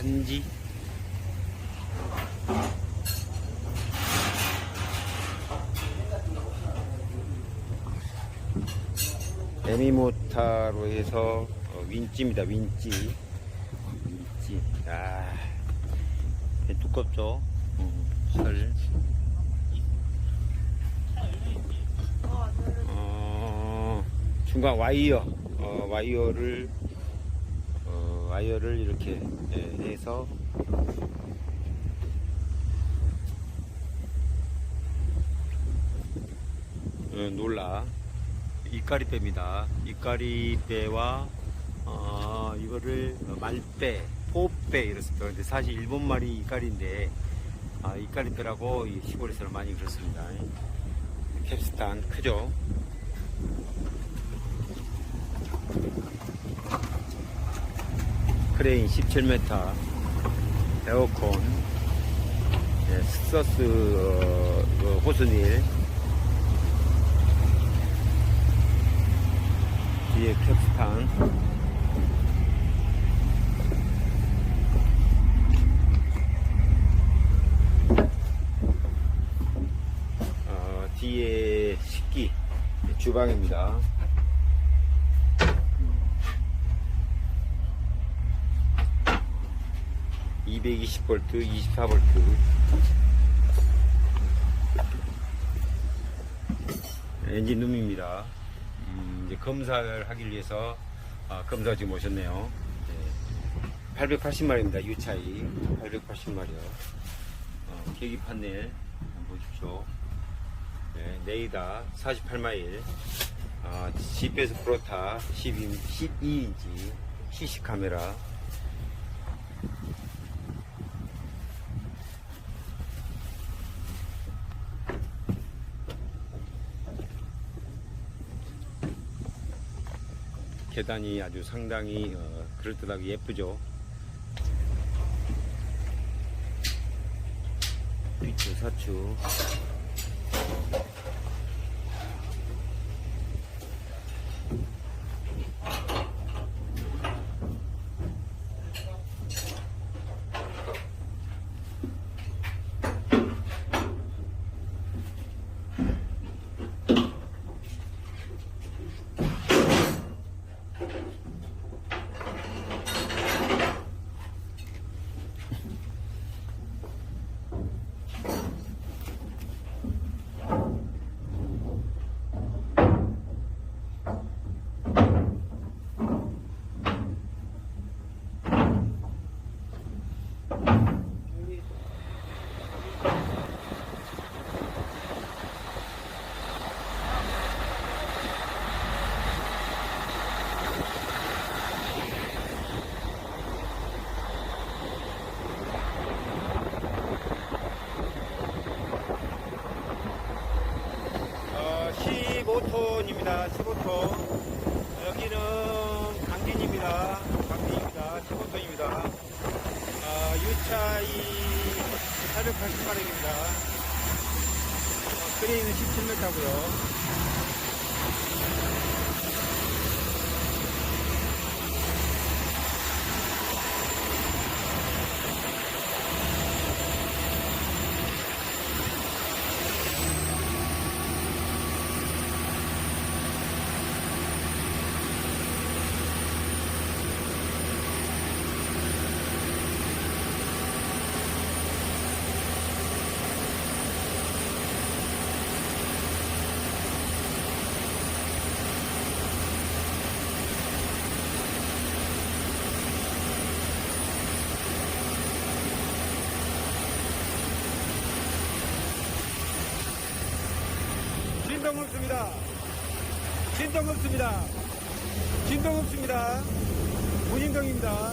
간지. 에미모타로 해서 어, 윈찌입니다 윈찌. 윈찌. 아 네, 두껍죠? 음, 설 어, 중간 와이어. 어, 와이어를 어, 와이어를 이렇게 예, 해서 어, 놀라 이까리배입니다. 이까리배와 어, 이거를 말배, 포배 이렇습니다. 근데 사실 일본 말이 이까리인데 아, 이까리배라고 이 시골에서는 많이 그렇습니다. 캡스탄 크죠? 크레인 17m, 에어컨, 예, 스서스 어, 그 호스닐, 뒤에 캡스탄, 어, 뒤에 식기, 주방입니다. 220V, 24V. 엔진 룸입니다. 음, 이제 검사를 하기 위해서 아, 검사 지금 오셨네요. 880마리입니다. 유차이 880마리요. 어, 계기판 넬 보십시오. 네, 네이다 48마일. 아, GPS 프로타 12, 12인치 CC 카메라 계단이 아주 상당히 어, 그럴듯하게 예쁘죠. 뒷주 사추 15톤입니다. 15톤. 여기는 강진입니다. 강진입니다. 15톤입니다. 어, 유차이 480마력입니다. 어, 크레인은 17m고요. 진동 없습니다. 진동 없습니다. 진동 없습니다. 무진동입니다.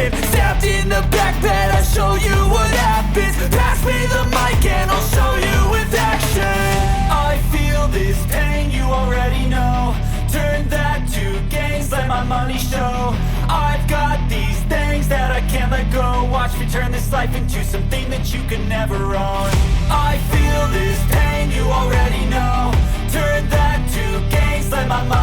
turn this life into something that you can never own. I feel this pain, you already know. Turn that to gains, let my mind